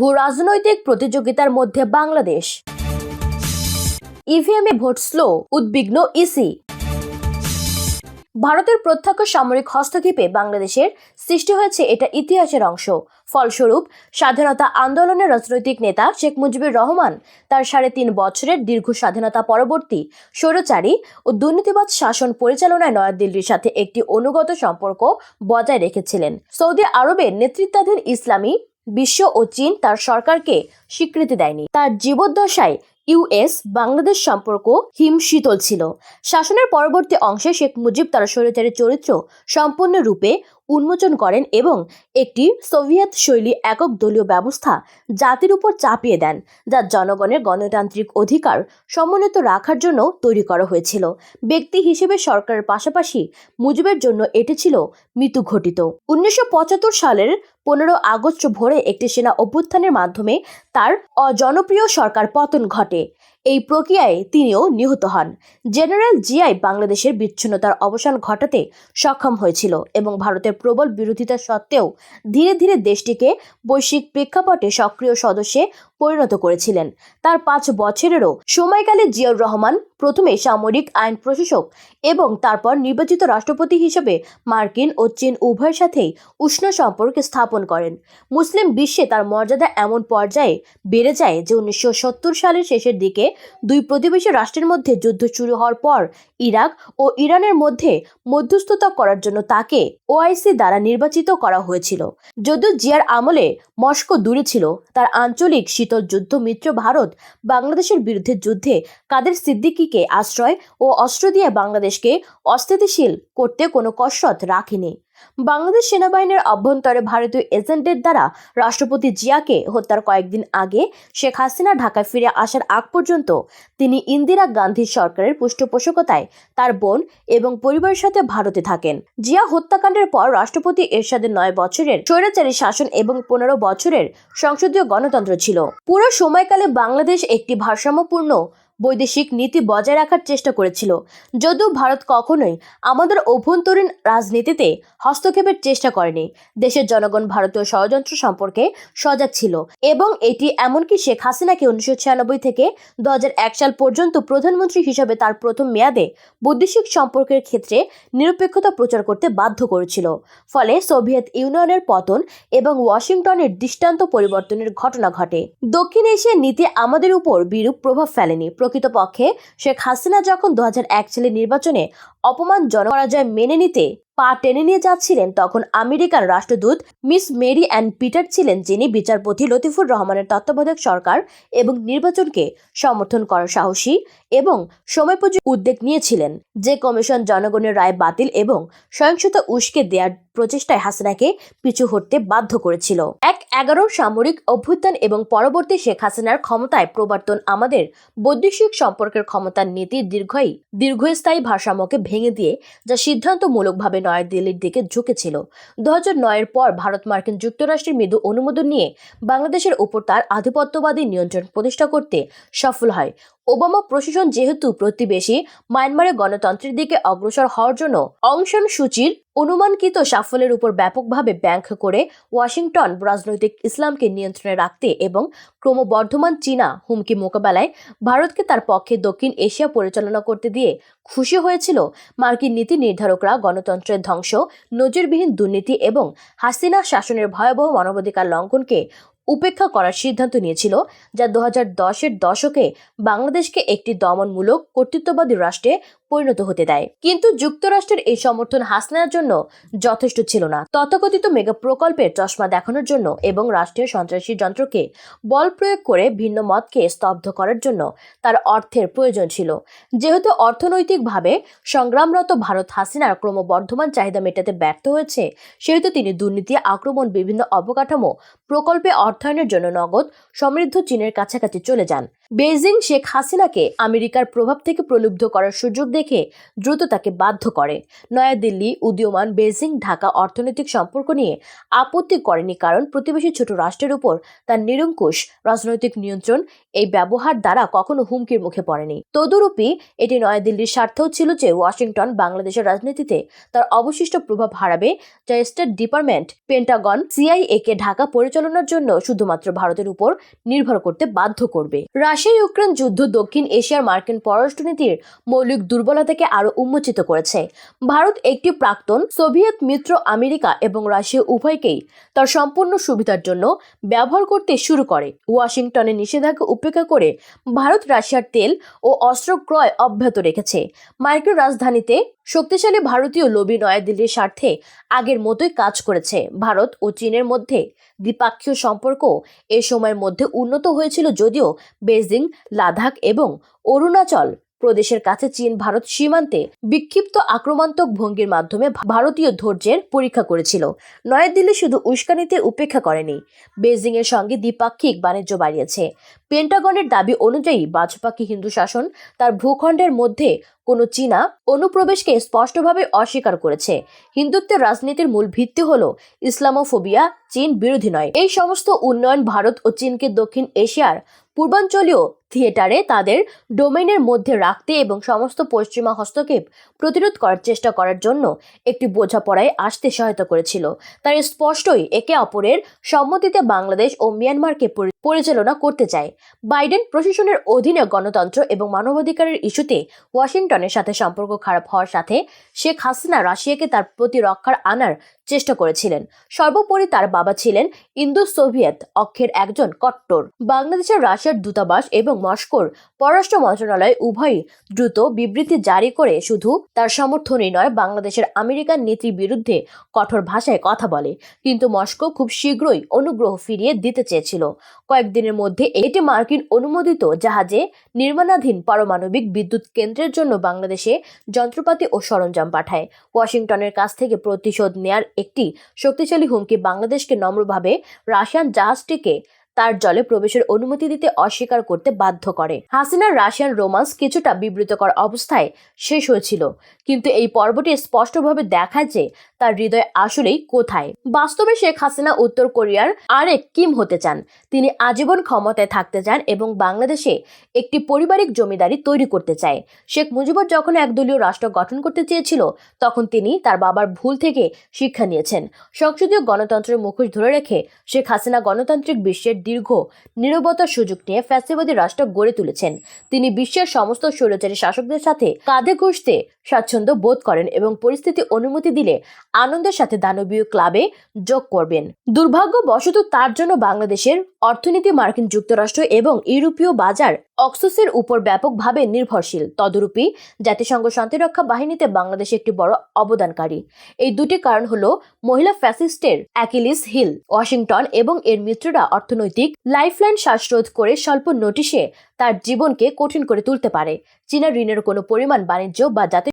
ভূ রাজনৈতিক প্রতিযোগিতার মধ্যে বাংলাদেশ। ইভিএমে ভোট স্লো, উদ্বিগ্ন ইসি ভারতের প্রত্যক্ষ সামরিক হস্তক্ষেপে বাংলাদেশের সৃষ্টি হয়েছে এটা ইতিহাসের অংশ। ফলস্বরূপ, স্বাধীনতা আন্দোলনের রাজনৈতিক নেতা শেখ মুজিবুর রহমান তার সাড়ে তিন বছরের দীর্ঘ স্বাধীনতা পরবর্তী স্বৈরচারী ও দুর্নীতিবাদ শাসন পরিচালনায় নয়াদিল্লির সাথে একটি অনুগত সম্পর্ক বজায় রেখেছিলেন। সৌদি আরবের নেতৃত্বাধীন ইসলামী বিশ্ব ও চীন তার সরকারকে স্বীকৃতি দেয়নি। তার জীবদ্দশায় ইউএস বাংলাদেশ সম্পর্ক হিমশীতল ছিল। শাসনের পরবর্তী অংশে শেখ মুজিব তার স্বৈরাচারী চরিত্র সম্পূর্ণরূপে উন্মোচন করেন এবং একটি সোভিয়েত শৈলী একক দলীয় ব্যবস্থা জাতির উপর চাপিয়ে দেন, যা জনগণের গণতান্ত্রিক অধিকার সমন্বিত রাখার জন্য তৈরি করা হয়েছিল। ব্যক্তি হিসেবে সরকারের পাশাপাশি মুজিবের জন্য এটি ছিল মৃত্যু ঘটিত উনিশশো পঁচাত্তর সালের পনেরো আগস্ট ভোরে একটি সেনা অভ্যুত্থানের মাধ্যমে তার অজনপ্রিয় সরকার পতন ঘটে। এই প্রক্রিয়ায় তিনিও নিহত হন। জেনারেল জিআই বাংলাদেশের বিচ্ছিন্নতার অবসান ঘটাতে সক্ষম হয়েছিল এবং ভারতের প্রবল বিরোধিতা সত্ত্বেও ধীরে ধীরে দেশটিকে বৈশ্বিক প্রেক্ষাপটে সক্রিয় সদস্যে পরিণত করেছিলেন। তার পাঁচ বছরেরও সময়কালে জিয়াউর রহমান প্রথমে সামরিক আইন প্রশাসক এবং তারপর নির্বাচিত রাষ্ট্রপতি হিসেবে মার্কিন ও চীন উভয়ের সাথেই উষ্ণ সম্পর্ক স্থাপন করেন। মুসলিম বিশ্বে তার মর্যাদা এমন পর্যায়ে বেড়ে যায় যে উনিশশো সত্তর সালের শেষের দিকে দুই প্রতিবেশী রাষ্ট্রের মধ্যে যুদ্ধ শুরু হওয়ার পর ইরাক ও ইরানের মধ্যে মধ্যস্থতা করার জন্য তাকে ওআইসি দ্বারা নির্বাচিত করা হয়েছিল। যদিও জিয়ার আমলে মস্কো দূরে ছিল, তার আঞ্চলিক শীতল যুদ্ধ মিত্র ভারত বাংলাদেশের বিরুদ্ধে যুদ্ধে কাদের সিদ্দিকিকে আশ্রয় ও অস্ত্র দিয়ে বাংলাদেশকে অস্থিতিশীল করতে কোনো কসরত রাখেনি। বাংলাদেশ সেনাবাহিনীর অভ্যন্তরে ভারতীয় এজেন্টের দ্বারা রাষ্ট্রপতি জিয়াকে হত্যার কয়েকদিন আগে শেখ হাসিনা ঢাকায় ফিরে আসার আগ পর্যন্ত তিনি ইন্দিরা গান্ধীর সরকারের পৃষ্ঠপোষকতায় তার বোন এবং পরিবারের সাথে ভারতে থাকেন। জিয়া হত্যাকাণ্ডের পর রাষ্ট্রপতি এরশাদের নয় বছরের স্বৈরাচারী শাসন এবং পনেরো বছরের সংসদীয় গণতন্ত্র ছিল। পুরো সময়কালে বাংলাদেশ একটি ভারসাম্যপূর্ণ বৈদেশিক নীতি বজায় রাখার চেষ্টা করেছিল। যদিও ভারত কখনোই আমাদের অভ্যন্তরীণ রাজনীতিতে হস্তক্ষেপের চেষ্টা করেনি। দেশের জনগণ ভারতীয় ষড়যন্ত্র সম্পর্কে সজাগ ছিল এবং এটি এমনকি শেখ হাসিনাকে উনিশশো ছিয়ানব্বই থেকে দু হাজার এক সাল পর্যন্ত প্রধানমন্ত্রী হিসেবে তার প্রথম মেয়াদে বৈদেশিক সম্পর্কের ক্ষেত্রে নিরপেক্ষতা প্রচার করতে বাধ্য করেছিল। ফলে সোভিয়েত ইউনিয়নের পতন এবং ওয়াশিংটনের দৃষ্টান্ত পরিবর্তনের ঘটনা ঘটে। দক্ষিণ এশিয়ার নীতি আমাদের উপর বিরূপ প্রভাব ফেলেনি। প্রকৃতপক্ষে শেখ হাসিনা যখন দু সালের নির্বাচনে অপমানজনক পরাজয় মেনে নিতে পা টেনে নিয়ে যাচ্ছিলেন, তখন আমেরিকান রাষ্ট্রদূত মিস মেরি অ্যান্ড পিটার ছিলেন, যিনি বিচারপতি লতিফুর রহমানের তত্ত্বাবধায়ক সরকার এবং নির্বাচনকে সমর্থন করার সাহসী এবং সময়োপযোগী উদ্যোগ নিয়েছিলেন। যে কমিশন জনগণের রায় বাতিল এবং সহিংসতা উস্কে দেওয়ার প্রচেষ্টায় হাসিনাকে পিছু হটতে বাধ্য করেছিল। এক এগারো সামরিক অভ্যুত্থান এবং পরবর্তী শেখ হাসিনার ক্ষমতায় প্রবর্তন আমাদের বৈদেশিক সম্পর্কের ক্ষমতার নীতি দীর্ঘই দীর্ঘস্থায়ী ভারসাম্যকে ভেঙে দিয়ে যা সিদ্ধান্তমূলকভাবে নয়াদিল্লির দিকে ঝুঁকেছিল। দু হাজার নয়ের পর ভারত মার্কিন যুক্তরাষ্ট্রের মৃদু অনুমোদন নিয়ে বাংলাদেশের উপর তার আধিপত্যবাদী নিয়ন্ত্রণ প্রতিষ্ঠা করতে সফল হয়। ওবামা প্রশাসন যেহেতু প্রতিবেশী, মায়ানমারের গণতন্ত্রের দিকে অগ্রসর হওয়ার জন্য অংশন সূচির অনুমানকৃত সাফল্যের উপর ব্যাপকভাবে ব্যাংক করে ওয়াশিংটন রাজনৈতিক ইসলামকে নিয়ন্ত্রণে রাখতে এবং ক্রমবর্ধমান চীনা হুমকি মোকাবেলায় ভারতকে তার পক্ষে দক্ষিণ এশিয়া পরিচালনা করতে দিয়ে খুশি হয়েছিল মার্কিন নীতি নির্ধারকরা, গণতন্ত্রের ধ্বংস, নজিরবিহীন দুর্নীতি এবং হাসিনা শাসনের ভয়াবহ মানবাধিকার লঙ্ঘনকে উপেক্ষা করার সিদ্ধান্ত নিয়েছিল, যা দু হাজার দশের দশকে বাংলাদেশকে একটি দমনমূলক কর্তৃত্ববাদী রাষ্ট্রে পরিণত হতে দেয়। কিন্তু যুক্তরাষ্ট্রের এই সমর্থন হাসনার জন্য যথেষ্ট ছিল না। তথাকথিত মেগা প্রকল্পের চশমা দেখানোর জন্য এবং রাষ্ট্রীয় সন্ত্রাসী যন্ত্রকে বল প্রয়োগ করে ভিন্ন মতকে স্তব্ধ করার জন্য তার অর্থের প্রয়োজন ছিল। যেহেতু অর্থনৈতিকভাবে সংগ্রামরত ভারত হাসিনার ক্রমবর্ধমান চাহিদা মেটাতে ব্যর্থ হয়েছে, সেহেতু তিনি দুর্নীতি, আক্রমণ, বিভিন্ন অবকাঠামো প্রকল্পে অর্থায়নের জন্য নগদ সমৃদ্ধ চীনের কাছাকাছি চলে যান। বেইজিং শেখ হাসিনাকে আমেরিকার প্রভাব থেকে প্রলুব্ধ করার সুযোগ দেখে দ্রুত তাকে বাধ্য করে। নয়াদিল্লি উদীয়মান বেইজিং ঢাকা অর্থনৈতিক সম্পর্ক নিয়ে আপত্তি করেনি কারণ প্রতিবেশী ছোট রাষ্ট্রের উপর তার নিরঙ্কুশ রাজনৈতিক নিয়ন্ত্রণ এই ব্যবহার দ্বারা কখনো হুমকির মুখে পড়েনি। তদুরূপী এটি নয়াদিল্লির স্বার্থেও ছিল যে ওয়াশিংটন বাংলাদেশের রাজনীতিতে তার অবশিষ্ট প্রভাব হারাবে, যা স্টেট ডিপার্টমেন্ট, পেন্টাগন, সিআইএ কে ঢাকা পরিচালনার জন্য শুধুমাত্র ভারতের উপর নির্ভর করতে বাধ্য করবে। ইউক্রেন যুদ্ধ দক্ষিণ এশিয়ার মার্কিন পররাষ্ট্রনীতির মৌলিক দুর্বলতাকে আরও উন্মোচিত করেছে। ভারত একটি প্রাক্তন সোভিয়েত মিত্র আমেরিকা এবং রাশিয়া উভয়কেই তার সম্পূর্ণ সুবিধার জন্য ব্যবহার করতে শুরু করে। ওয়াশিংটনের নিষেধাজ্ঞা উপেক্ষা করে ভারত রাশিয়ার তেল ও অস্ত্র ক্রয় অব্যাহত রেখেছে। মার্কিন রাজধানীতে শক্তিশালী ভারতীয় লবি নয়াদিল্লির স্বার্থে আগের মতোই কাজ করেছে। ভারত ও চীনের মধ্যে দ্বিপাক্ষীয় সম্পর্ক এ সময়ের মধ্যে উন্নত হয়েছিল যদিও বেজিং লাদাখ এবং অরুণাচল প্রদেশের কাছে চীন, ভারত সীমান্তে বিক্ষিপ্ত আক্রমণাত্মক ভঙ্গির মাধ্যমে ভারতীয় ধৈর্যের পরীক্ষা করেছিল। নয়াদিল্লি শুধু উস্কানিতে উপেক্ষা করেনি বেজিং এর সঙ্গে দ্বিপাক্ষিক বাণিজ্য বাড়িয়েছে। পেন্টাগনের দাবি অনুযায়ী বাজপাকি হিন্দু শাসন তার ভূখণ্ডের মধ্যে কোনো চীনা অনুপ্রবেশকে স্পষ্টভাবে অস্বীকার করেছে। হিন্দুত্বের রাজনীতির মূল ভিত্তি হল ইসলামোফোবিয়া, চীন বিরোধী নয়। এই সমস্ত উন্নয়ন ভারত ও চীনকে দক্ষিণ এশিয়ার পূর্বাঞ্চলীয় থিয়েটারে তাদের ডোমেনের মধ্যে রাখতে এবং সমস্ত পশ্চিমা হস্তক্ষেপ প্রতিরোধ করার চেষ্টা করার জন্য একটি বোঝাপড়ায় আসতে সহায়তা করেছিল। তার স্পষ্টই একে অপরের সম্মতিতে বাংলাদেশ ও মিয়ানমারকে পরিচালনা করতে চায়। বাইডেন প্রশাসনের অধীনে গণতন্ত্র এবং মানবাধিকারের ইস্যুতে ওয়াশিংটনের সাথে সম্পর্ক খারাপ হওয়ার সাথে শেখ হাসিনা রাশিয়াকে তার প্রতি রক্ষার আনার চেষ্টা করেছিলেন। সর্বোপরি তার বাবা ছিলেন ইন্দো সোভিয়েত অক্ষের একজন কট্টর। বাংলাদেশের রাশিয়ার দূতাবাস এবং মস্কোর পররাষ্ট্র মন্ত্রণালয় উভয়ই দ্রুত বিবৃতি জারি করে শুধু তার সমর্থনই নয় বাংলাদেশের আমেরিকান নীতির বিরুদ্ধে কঠোর ভাষায় কথা বলে। কিন্তু মস্কো খুব শীঘ্রই অনুগ্রহ ফিরিয়ে দিতে চেয়েছিল। কয়েকদিনের মধ্যে এটি মার্কিন অনুমোদিত জাহাজে নির্মাণাধীন পারমাণবিক বিদ্যুৎ কেন্দ্রের জন্য বাংলাদেশে যন্ত্রপাতি ও সরঞ্জাম পাঠায়। ওয়াশিংটনের কাছ থেকে প্রতিশোধ নেয়ার একটি শক্তিশালী হুমকি বাংলাদেশকে নম্রভাবে রাশিয়ান জাহাজটিকে তার জলে প্রবেশের অনুমতি দিতে অস্বীকার করতে বাধ্য করে। হাসিনার রাশিয়ান রোমান্স কিছুটা বিবৃতকর অবস্থায় শেষ হয়েছিল। কিন্তু এই পর্বটি স্পষ্টভাবে দেখায় যে তার হৃদয় আসলেই কোথায়। বাস্তবে শেখ হাসিনা উত্তর কোরিয়ার আরেক কিম হতে চান। তিনি আজীবন ক্ষমতায় থাকতে চান এবং বাংলাদেশে একটি পারিবারিক জমিদারি তৈরি করতে চায়। শেখ মুজিবুর যখন একদলীয় রাষ্ট্র গঠন করতে চেয়েছিল, তখন তিনি তার বাবার ভুল থেকে শিক্ষা নিয়েছেন। সংসদীয় গণতন্ত্রের মুখোশ ধরে রেখে শেখ হাসিনা গণতান্ত্রিক বিশ্বের দীর্ঘ, নিরবতার সুযোগ নিয়ে ফ্যাসিবাদী রাষ্ট্র গড়ে তুলেছেন। তিনি বিশ্বের সমস্ত স্বৈরাচারী শাসকদের সাথে কাঁধে ঘষতে স্বাচ্ছন্দ্য বোধ করেন এবং পরিস্থিতি অনুমতি দিলে আনন্দের সাথে দানবীয় ক্লাবে যোগ করবেন। দুর্ভাগ্যবশত তার জন্য বাংলাদেশের অর্থনীতি, মার্কিন যুক্তরাষ্ট্র এবং ইউরোপীয় বাজার অক্সোসের উপর ব্যাপকভাবে নির্ভরশীল। তদরূপী জাতিসংঘ শান্তিরক্ষা বাহিনীতে বাংলাদেশ একটি বড় অবদানকারী। এই দুটি কারণ হল মহিলা ফ্যাসিস্টের অ্যাকিলিস হিল, ওয়াশিংটন এবং এর মিত্ররা অর্থনৈতিক লাইফলাইন শ্বাসরোধ করে স্বল্প নোটিশে তার জীবনকে কঠিন করে তুলতে পারে। চীনা ঋণের কোনো পরিমাণ বাণিজ্য বা জাতি